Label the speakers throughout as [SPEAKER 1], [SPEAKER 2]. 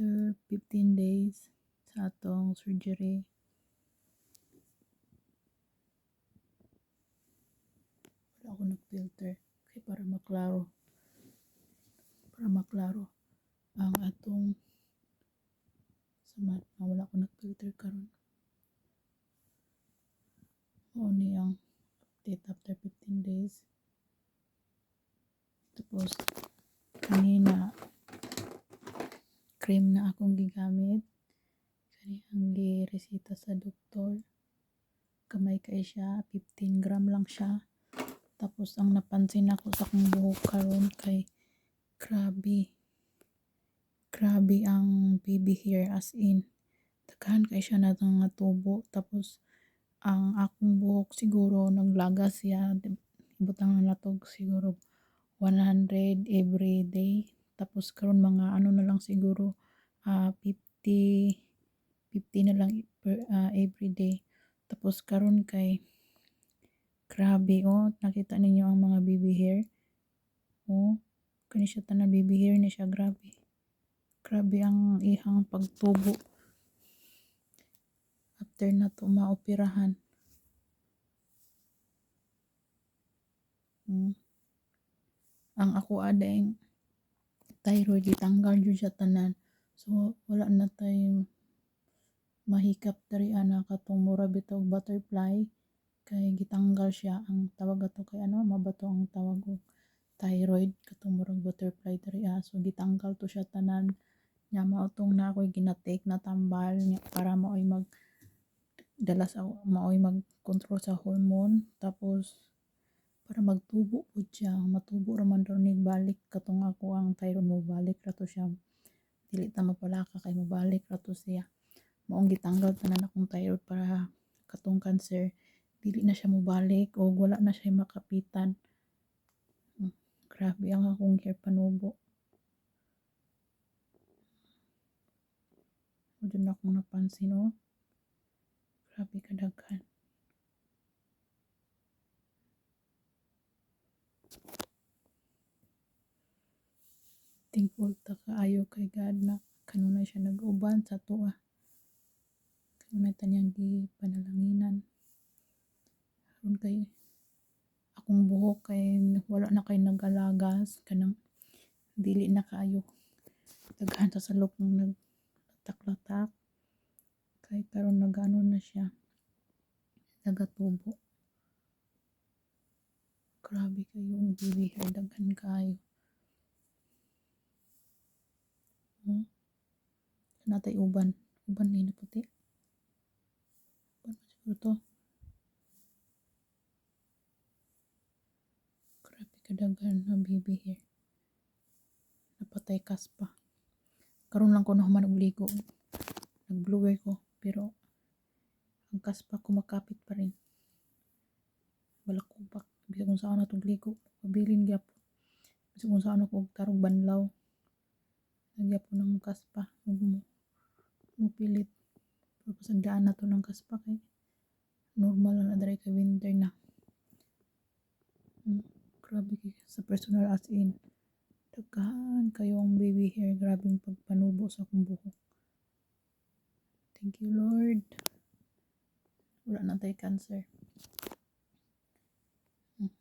[SPEAKER 1] after 15 days sa atong surgery? Wala ako nag-filter. Kay para maklaro. Para maklaro ang atong samat na wala ako nag-filter karon. Mao ni ang update after 15 days. Tapos kanina cream na akong gigamit. Kani ang giresita sa doktor. Kamay kay siya 15 gram lang siya. Tapos ang napansin ako sa akong buhok karon kay grabe grabe ang baby hair as in. Daghan kay siya na nga tubo. Tapos ang akong buhok siguro naglagas siya. Ibutang na to siguro 100 every day. Tapos karon mga ano na lang siguro uh, 50 50 na lang per, uh, every day tapos karon kay grabe oh nakita ninyo ang mga baby hair? Oh kani siya tanan baby hair ni siya grabe. Grabe ang ihang pagtubo. After na to maoperahan. Hmm. ang ako adeng thyroid gitanggal jud siya tanan so wala na tay mahikap diri ana katong mura bitog butterfly. Kay gitanggal siya ang tawag ato kay ano mabato ang tawag og thyroid. Katong murag butterfly diri ah. So gitanggal to siya tanan. Nya mao tong na ako'y ginatake na tambal nya para maoy mag dala sa maoy mag control sa hormone. Tapos para magtubo po siya. Matubo daw nig balik. Katong ako ang thyroid mo balik rato siya dili ta mapalaka kay mabalik rato siya. Maong gitanggal tanan akong thyroid para katong cancer dili na siya mobalik o wala na siya makapitan. Hmm, grabe ang akong hair panubo. O dun akong napansin oh. Grabe kadaghan thankful ta kaayo kay God na kanunay siya nag-uban sa tuwa. Kanunay tanyang gi panalanginan aron kay akong buhok kay wala na kay nagalagas kanang dili na kaayo. Daghan sa salok ng naglatak-latak. Kay karon nagano na siya nagatubo. Grabe kayo ang baby hair daghan kaayo Hmm? Natay uban. Uban na na puti. Uban pa siguro to. Grabe kadaghan na baby hair. Napatay kaspa. Karon lang ko na human og ligo. Nag-blower ko. Pero ang kaspa kumakapit pa rin. Pa. Bisa kung saan na itong ligo. Pabilin gyapon. Bisa kung saan ako tarong banlaw lagyan po ng kaspa mupilit papasagdaan na to ng kaspa kay normal na dry kay winter na. Hmm, grabe sa personal as in. Daghan kayo ang baby hair grabing pagpanubo sa akong buhok. Thank you lord. Wala na tayo cancer. Hmm.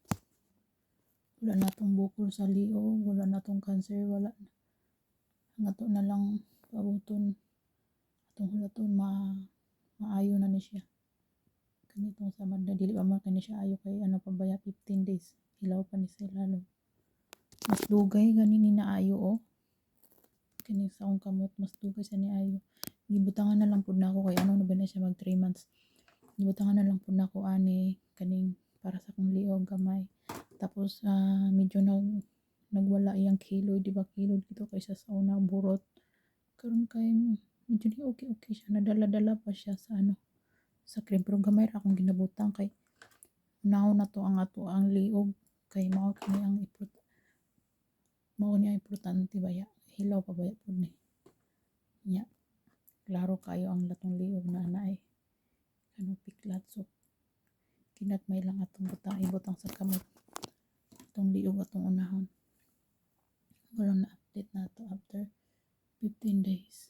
[SPEAKER 1] wala na tong bukol sa liog wala na tong cancer wala na. To na lang pabuton atong hulaton ma maayo na ni siya. Kanitong sa madda dili pa man siya ayo kay ano pa baya 15 days. Hilaw pa ni siya lalo. Mas dugay gani ni naayo oh. Kani sa akong kamot mas dugay sa ni ayo. Gibutangan na lang pud nako kay ano na ba na siya mag 3 months. Gibutangan na lang pud nako ani kaning para sa akong liog gamay. Tapos uh, medyo nag nagwala iyang kilo di ba kilo dito kaysa sa una burot. Karon kay medyo di okay okay siya. Nadala-dala pa siya sa ano sa cream. Pero gamay ra akong ginabutang kay unaw na to ang ato ang liog. Kay mao kini ang ipot mao ni ang importante baya hilaw pa baya pud ni? Nya klaro kayo ang latong liog na naay ano piklat. So kinatmay lang atong butang ibutang sa kamot atong liog atong unahon. Wala na update na to after 15 days.